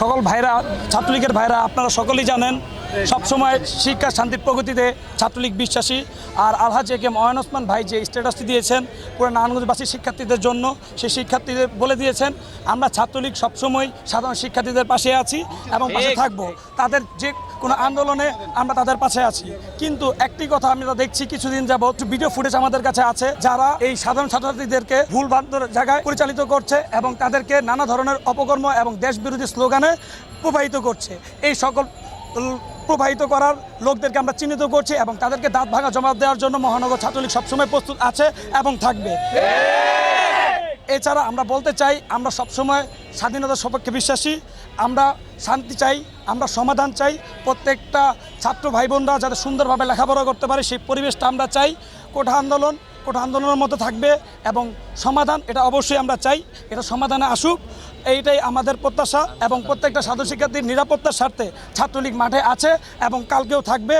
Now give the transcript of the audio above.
সকল ভাইরা ছাত্রলীগের ভাইরা আপনারা সকলেই জানেন সবসময় শিক্ষা শান্তির প্রগতিতে ছাত্রলীগ বিশ্বাসী। আর আলহাজ এ কে ময়ন ওসমান ভাই যে স্ট্যাটাসটি দিয়েছেন, পুরো নারায়ণগঞ্জবাসী শিক্ষার্থীদের জন্য, সেই শিক্ষার্থীদের বলে দিয়েছেন, আমরা ছাত্রলীগ সবসময় সাধারণ শিক্ষার্থীদের পাশে আছি এবং পাশে থাকব। তাদের যে কোনো আন্দোলনে আমরা তাদের পাশে আছি। কিন্তু একটি কথা আমরা দেখছি, কিছুদিন যাবত ভিডিও ফুটেজ আমাদের কাছে আছে, যারা এই সাধারণ ছাত্রছাত্রীদেরকে ভুল জায়গায় পরিচালিত করছে এবং তাদেরকে নানা ধরনের অপকর্ম এবং দেশ বিরোধী স্লোগানে প্রবাহিত করছে। এই সকল প্রবাহিত করার লোকদেরকে আমরা চিহ্নিত করছি এবং তাদেরকে দাঁত ভাঙা জমা দেওয়ার জন্য মহানগর ছাত্রলীগ সবসময় প্রস্তুত আছে এবং থাকবে। এছাড়া আমরা বলতে চাই, আমরা সবসময় স্বাধীনতার সপক্ষে বিশ্বাসী। আমরা শান্তি চাই, আমরা সমাধান চাই। প্রত্যেকটা ছাত্র ভাই বোনরা যাতে সুন্দরভাবে লেখাপড়া করতে পারে, সেই পরিবেশটা আমরা চাই। কোঠা আন্দোলন কোঠা আন্দোলনের মতো থাকবে এবং সমাধান, এটা অবশ্যই আমরা চাই, এটা সমাধানে আসুক। এইটাই আমাদের প্রত্যাশা এবং প্রত্যেকটা সাধু শিক্ষার্থীর নিরাপত্তার স্বার্থে ছাত্রলীগ মাঠে আছে এবং কালকেও থাকবে।